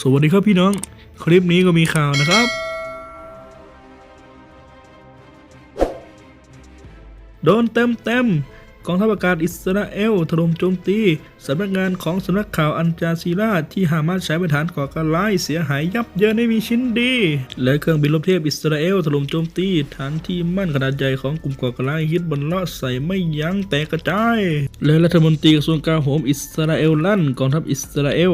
สวัสดีครับพี่น้อง คลิปนี้ก็มีข่าวนะครับ โดนเต็มเต็มกองทัพอากาศอิสราเอลถล่มโจมตีสำนักงานของสำนักข่าวอันจาซีราที่ฮามาสใช้เป็นฐานก่อการร้ายเสียหายยับเยินไม่มีชิ้นดี และเครื่องบินรบเทพอิสราเอลถล่มโจมตีฐานที่มั่นขนาดใหญ่ของกลุ่มก่อการร้ายฮิตบนเลาะใส่ไม่ยั้งแตกกระจาย และรัฐมนตรีกระทรวงกลาโหมอิสราเอลลั่นกองทัพอิสราเอล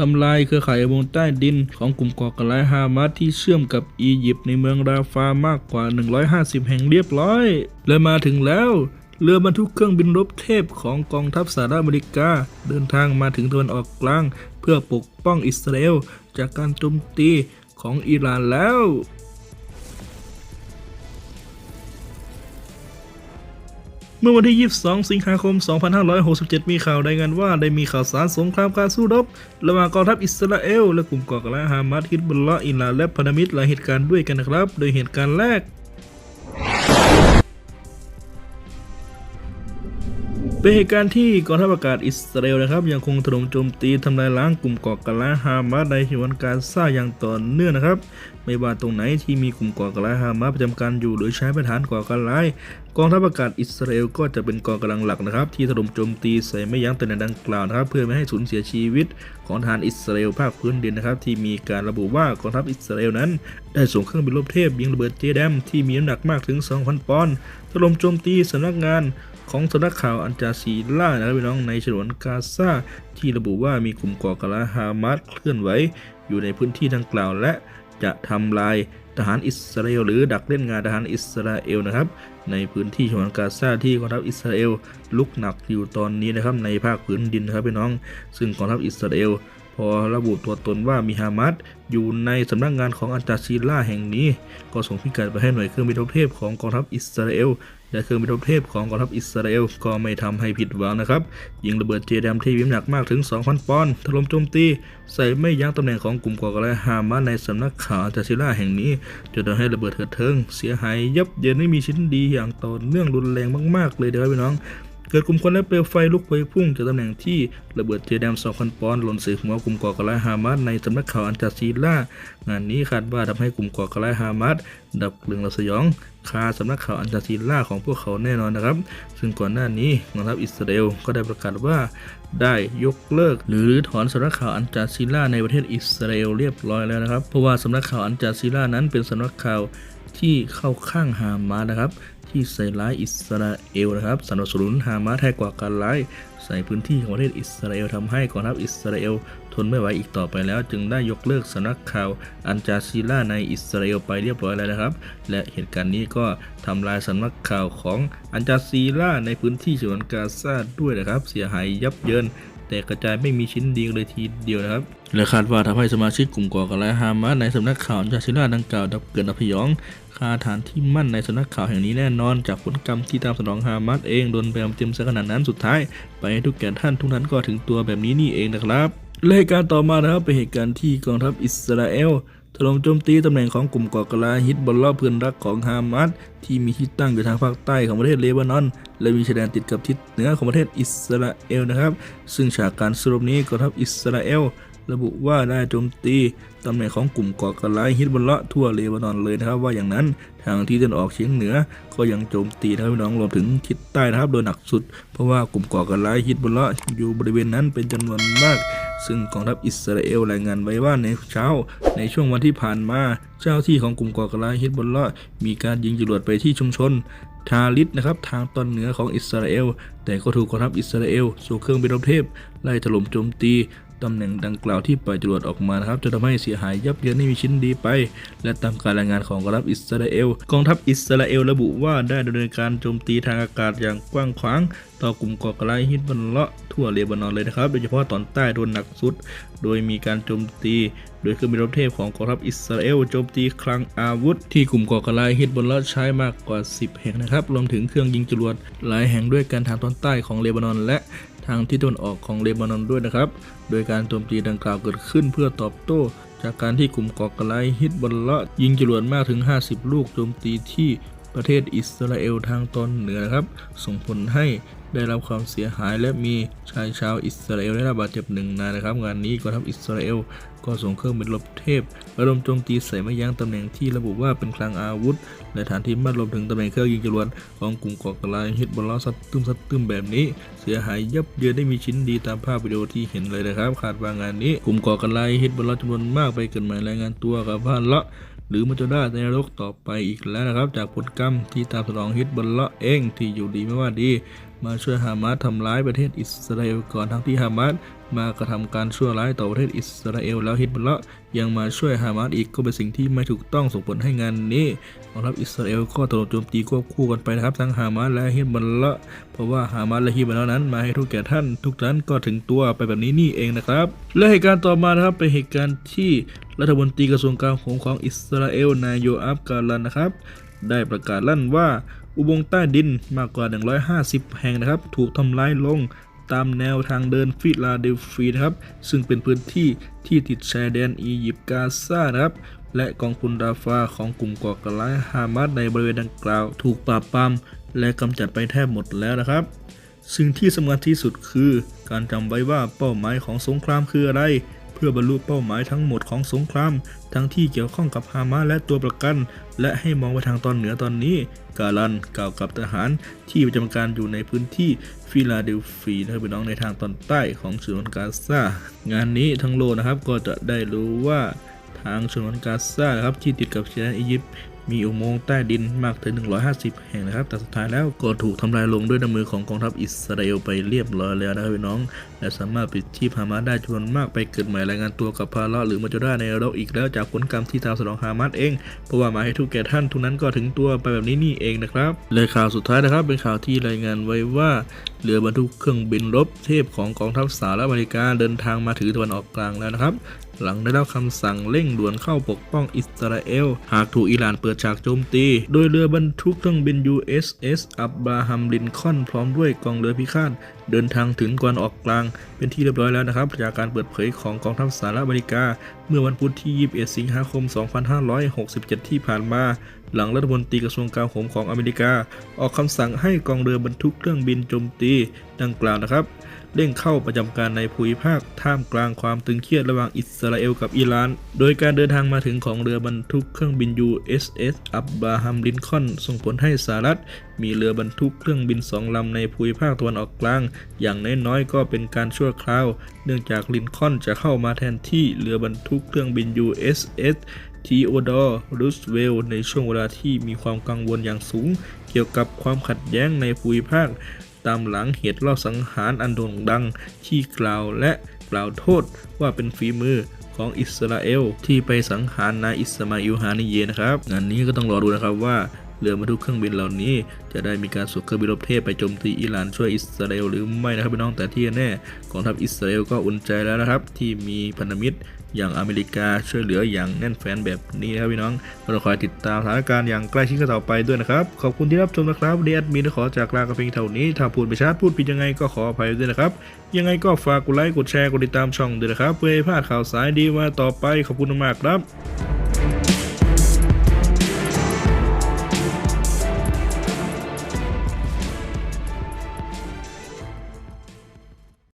ทำลายเครือข่ายวงใต้ดินของกลุ่มก่อการร้ายฮามาสที่เชื่อมกับอียิปต์ในเมืองราฟามากกว่า 150 แห่งเรียบร้อย และมาถึงแล้วเรือบรรทุกเครื่องบินรบเทพของกองทัพสหรัฐอเมริกา เดินทางมาถึงตะวันออกกลาง เพื่อปกป้องอิสราเอลจากการโจมตีของอิหร่านแล้ว เมื่อวันที่ 22 สิงหาคม 2567 มีข่าวรายงานว่าได้มีข่าวสารสงครามการสู้รบระหว่างกองทัพอิสราเอลและกลุ่มก่อการร้ายฮามาสฮิตบุลลาห์อิหร่าและพันธมิตรหลายเหตุการณ์ด้วยกันนะครับ โดยเหตุการณ์แรก เป็นเหตุการณ์ที่กองทัพอากาศอิสราเอลนะครับ ยังคงถล่มโจมตีทำลายล้างกลุ่มก่อการร้ายฮามาสในฉนวนกาซาอย่างต่อเนื่องนะครับ ไม่ว่าตรงไหนที่มีกลุ่มก่อการร้ายฮามาสประจำการอยู่หรือใช้เป็นฐานก่อการร้าย กองทัพอากาศอิสราเอลก็จะเป็นกองกำลังหลักนะครับ ที่ถล่มโจมตีใส่ไม่ยั้งแต่ในดังกล่าวนะครับ เพื่อไม่ให้สูญเสียชีวิตของทหารอิสราเอลภาคพื้นดินนะครับ ที่มีการระบุว่ากองทัพอิสราเอลนั้น ได้ส่งเครื่องบินรบเทพยิงระเบิดเจแดมที่มีน้ำหนักมากถึง 2,000 ปอนด์ถล่มโจมตีสำนักงาน ของสำนักข่าวอันจาซีล่านะครับพี่น้องในฉนวนกาซาที่ระบุว่ามีกลุ่มก่อการร้ายฮามาสเคลื่อนไหวอยู่ในพื้นที่ดังกล่าวและจะทำลายทหารอิสราเอลหรือดักเล่นงานทหารอิสราเอลนะครับ ในพื้นที่ฉนวนกาซาที่กองทัพอิสราเอลลุกหนักอยู่ตอนนี้นะครับในภาคพื้นดินนะครับพี่น้อง ซึ่งกองทัพอิสราเอลพอระบุตัวตนว่ามีฮามาสอยู่ในสำนักงานของอันจาซีล่าแห่งนี้ ก็ส่งพิกัดไปให้หน่วยเครื่องบินรบเทพของกองทัพอิสราเอล และเครื่องบินรบเทพของกองทัพอิสราเอลก็ไม่ทำให้ผิดหวังนะครับ ยิงระเบิดเจแดมที่มีน้ำหนักมากถึง 2,000 ปอนด์ถล่มโจมตี ใส่ไม่ยั้งตำแหน่งของกลุ่มก่อการร้ายฮามาในสำนักข่าวอัลจาซิล่าแห่งนี้จนทำให้ระเบิดเถิดเทิง เสียหายยับเยินไม่มีชิ้นดีอย่างต่อเนื่องรุนแรงมากๆเลยเด้อพี่น้อง เกิดกลุ่มควันและเปลวไฟลุกพวยพุ่งจากตำแหน่งที่ระเบิดเจแดม2,000ปอนด์หล่นใส่หัวกลุ่มก่อการร้ายฮามาสในสำนักข่าวอันจาซีล่างานนี้คาดว่าทำให้กลุ่มก่อการร้ายฮามาสดับกลึงระสยองคาสำนักข่าวอันจาซีล่าของพวกเขาแน่นอนนะครับ ซึ่งก่อนหน้านี้กองทัพอิสราเอลก็ได้ประกาศว่าได้ยกเลิก หรือรื้อถอนสำนักข่าวอันจาซีล่าในประเทศอิสราเอลเรียบร้อยแล้วนะครับ เพราะว่าสำนักข่าวอันจาซีล่านั้นเป็นสำนักข่าว ที่เข้าข้างฮามาสนะครับ ที่ใส่ร้ายอิสราเอลนะครับสนับสนุนฮามาสให้ก่อการร้ายใส่พื้นที่ของประเทศอิสราเอลทำให้กองทัพอิสราเอลทนไม่ไหวอีกต่อไปแล้ว จึงได้ยกเลิกสำนักข่าวอันจาซีล่าในอิสราเอลไปเรียบร้อยแล้วนะครับ และเหตุการณ์นี้ก็ทำลายสำนักข่าวของอันจาซีล่าในพื้นที่ฉนวนกาซาด้วยนะครับ เสียหายยับเยิน แต่กระจายไม่มีชิ้นดีเลยทีเดียวนะครับ และคาดว่าทำให้สมาชิกกลุ่มก่อการร้ายฮามาสในสำนักข่าวอันจาซิล่าดังกล่าวดับเกิดอัพยองคาฐานที่มั่นในสำนักข่าวแห่งนี้แน่นอนจากผลกรรมที่ตามสนองฮามาสเองโดนแบมเต็มซะขนาดนั้นสุดท้าย ไปให้ทุกแก่ท่านทุกนั้นก็ถึงตัวแบบนี้นี่เองนะครับและเหตุการณ์ต่อมานะครับเป็นเหตุการณ์ที่กองทัพอิสราเอล ถล่มโจมตีตำแหน่งของกลุ่มก่อการร้ายฮิตบอลลอเพื่อนรักของฮามาสที่มีที่ตั้งอยู่ทางภาคใต้ของประเทศเลบานอน และมีชายแดนติดกับทิศเหนือของประเทศอิสราเอลนะครับ ซึ่งฉากการสรุปนี้กองทัพอิสราเอล ระบุว่าได้โจมตีตำแหน่งของกลุ่มก่อการร้ายฮิตบอลละทั่วเลบานอนเลยนะครับ ว่าอย่างนั้นทางที่ตะวันออกเฉียงเหนือ ก็ยังโจมตีนะครับพี่น้องรวมถึงทิศใต้นะครับโดยหนักสุด เพราะว่ากลุ่มก่อการร้ายฮิตบอลละอยู่บริเวณนั้นเป็นจำนวนมาก ซึ่งกองทัพอิสราเอลรายงานไว้ว่าในเช้า ในช่วงวันที่ผ่านมาเจ้าที่ของกลุ่มก่อการร้ายฮิตบอลละมีการยิงจรวดไปที่ชุมชนทาลิสนะครับทางตอนเหนือของอิสราเอล แต่ก็ถูกกองทัพอิสราเอล สู่เครื่องบินรบเทพไล่ถล่มโจมตี ตำแหน่งดังกล่าวที่ปล่อยจรวดออกมานะครับ จะทำให้เสียหายยับเยินไม่มีชิ้นดีไป และตามการรายงานของกองทัพอิสราเอล กองทัพอิสราเอลระบุว่าได้ดำเนินการโจมตีทางอากาศอย่างกว้างขวาง ต่อกลุ่มก่อการร้ายฮิตบันเลาะทั่วเลบานอนเลยนะครับ โดยเฉพาะตอนใต้โดนหนักสุด โดยมีการโจมตี โดยเครื่องบินรบเทพของกองทัพอิสราเอลโจมตีคลังอาวุธ ที่กลุ่มก่อการร้ายฮิตบันเลาะใช้มากกว่า 10 แห่งนะครับ รวมถึงเครื่องยิงจรวดหลายแห่งด้วยกันทางตอนใต้ของเลบานอนและ ทางที่ตะวันออกของเลบานอนด้วยนะครับ โดยการโจมตีดังกล่าวเกิดขึ้นเพื่อตอบโต้ จากการที่กลุ่มก่อการร้ายฮิตบอลละยิงจรวดมากถึง 50 ลูกโจมตีที่ ประเทศอิสราเอลทางตอนเหนือนะครับ ส่งผลให้ได้รับความเสียหายและมีชายชาวอิสราเอลได้รับบาดเจ็บหนึ่งนายนะครับ งานนี้กองทัพอิสราเอลก็ส่งเครื่องบินรบเทพระดมโจมตีใส่ไม่ยั้งตำแหน่งที่ระบุว่าเป็นคลังอาวุธ และฐานที่มั่นรวมถึงตำแหน่งเครื่องยิงจรวดของกลุ่มก่อการร้ายฮิตบอลลอซัดตึมซัดตึมแบบนี้ เสียหายยับเยินได้มีชิ้นดีตามภาพวิดีโอที่เห็นเลยนะครับคาดว่างานนี้กลุ่มก่อการร้ายฮิตบอลลอจำนวนมากไปเกิดหมายรายงานตัวกับพานละ หรือมันจะได้ในนรกต่อไปอีกแล้วนะครับ จากผลกรรมที่ตามสนองฮิตบนลเลาะเองที่อยู่ดีไม่ว่าดี มาช่วยฮามาสทำร้ายประเทศอิสราเอลก่อนทั้งที่ฮามาส มากระทำการชั่วร้ายต่อประเทศอิสราเอลแล้วฮิตบอลละยังมาช่วยฮามาสอีกก็เป็นสิ่งที่ไม่ถูกต้องส่งผลให้งานนี้กองทัพอิสราเอลก็ถล่มโจมตีควบคู่กันไปนะครับทั้งฮามาสและฮิตบอลละเพราะว่าฮามาสและฮิตบอลละนั้นมาให้ทุกแก่ท่าน ทุกท่านก็ถึงตัวไปแบบนี้นี่เองนะครับ และเหตุการณ์ต่อมานะครับเป็นเหตุการณ์ที่รัฐมนตรีกระทรวงกลาโหมของอิสราเอลนายโยอัฟกาลันนะครับ ได้ประกาศลั่นว่าอุโมงค์ใต้ดินมากกว่า 150 แห่งนะครับ ถูกทำลายลง ตามแนวทางเดินฟิลาเดลฟีนะครับ ซึ่งเป็นพื้นที่ที่ติดชายแดนอียิปต์กาซานะครับ และกองพลราฟาของกลุ่มก่อการร้ายฮามาสในบริเวณดังกล่าว ถูกปราบปรามและกำจัดไปแทบหมดแล้วนะครับ สิ่งที่สำคัญที่สุดคือ การจำไว้ว่าเป้าหมายของสงครามคืออะไร พื่อบรรลุเป้าหมายทั้งหมดของสงคราม ทั้งที่เกี่ยวข้องกับฮามาและตัวประกัน และให้มองไปทางตอนเหนือตอนนี้ กาลันกล่าวกับทหารที่ประจำการอยู่ในพื้นที่ฟิลาเดลฟีนะครับพี่น้องในทางตอนใต้ของฉนวนกาซางานนี้ทั้งโลนะครับก็จะได้รู้ว่าทางฉนวนกาซาครับที่ติดกับชายแดนอียิปต์ มีอุโมงค์ใต้ดินมากถึง 150 แห่งนะครับ แต่สุดท้ายแล้วก็ถูกทำลายลงด้วยน้ำมือของกองทัพอิสราเอลไปเรียบร้อยแล้วนะครับพี่น้อง และสามารถปิดชีพฮามาสได้จำนวนมากไปเกิดใหม่รายงานตัวกับพาเลาหรือมาจด้าในนรกอีกแล้วจากผลกรรมที่ตามสนองฮามาสเองเพราะว่ามาให้ทุกแก่ท่านทุกนั้นก็ถึงตัวไปแบบนี้นี่เองนะครับเลยข่าวสุดท้ายนะครับ เป็นข่าวที่รายงานไว้ว่าเรือบรรทุกเครื่องบินรบเทพของกองทัพสหรัฐอเมริกาเดินทางมาถือตะวันออกกลางแล้วนะครับ หลังได้รับคำสั่งเร่งด่วนเข้าปกป้องอิสราเอล หากถูกอิหร่านเปิดฉากโจมตี โดยเรือบรรทุกเครื่องบิน USS อับราฮัมลินคอนพร้อมด้วยกองเรือพิฆาตเดินทางถึงตะวันออกกลาง เป็นที่เรียบร้อยแล้วนะครับ จากการเปิดเผยของกองทัพสหรัฐอเมริกา เมื่อวันพุธที่ 21 สิงหาคม 2567 ที่ผ่านมา หลังรัฐมนตรีกระทรวงกลาโหมของอเมริกา ออกคำสั่งให้กองเรือบรรทุกเครื่องบินโจมตี ดังกล่าวนะครับ เร่งเข้าประจำการในภูมิภาคท่ามกลางความตึงเครียดระหว่างอิสราเอลกับอิหร่าน โดยการเดินทางมาถึงของเรือบรรทุกเครื่องบิน USS อับบาฮัมลินคอนส่งผลให้สหรัฐ มีเรือบรรทุกเครื่องบินสองลำในภูมิภาคตะวันออกกลาง อย่างน้อยๆก็เป็นการชั่วคราว เนื่องจากลินคอนจะเข้ามาแทนที่เรือบรรทุกเครื่องบิน USS ทีโอดอร์รูสเวลในช่วงเวลาที่มีความกังวลอย่างสูง เกี่ยวกับความขัดแย้งในภูมิภาค ตามหลังเหตุรอบสังหารอันโด่งดังที่กล่าวและกล่าวโทษว่าเป็นฝีมือของอิสราเอลที่ไปสังหารนายอิสมาอิลฮานิเยนะครับงานนี้ก็ต้องรอดูนะครับว่าเรือบรรทุกเครื่องบินเหล่านี้ จะได้มีการส่งเครื่องบินรบเทพไปโจมตีอิหร่านช่วยอิสราเอลหรือไม่นะครับพี่น้องแต่ที่แน่กองทัพอิสราเอลก็อุ่นใจแล้วนะครับ ที่มีพันธมิตร อย่างอเมริกาช่วยเหลืออย่างแน่นแฟนแบบนี้นะครับพี่น้องเราคอยติดตามสถานการณ์อย่างใกล้ชิดกันต่อไปด้วยนะครับ ขอบคุณที่รับชมนะครับเดียดมีนขอจากลากระเพียงเท่านี้ ถ้าพูดไปชัดพูดผิดยังไงก็ขออภัยด้วยนะครับ ยังไงก็ฝากกดไลค์กดแชร์กดติดตามช่องด้วยนะครับเพื่อให้พลาดข่าวสารดีมาต่อไปขอบคุณมากครับ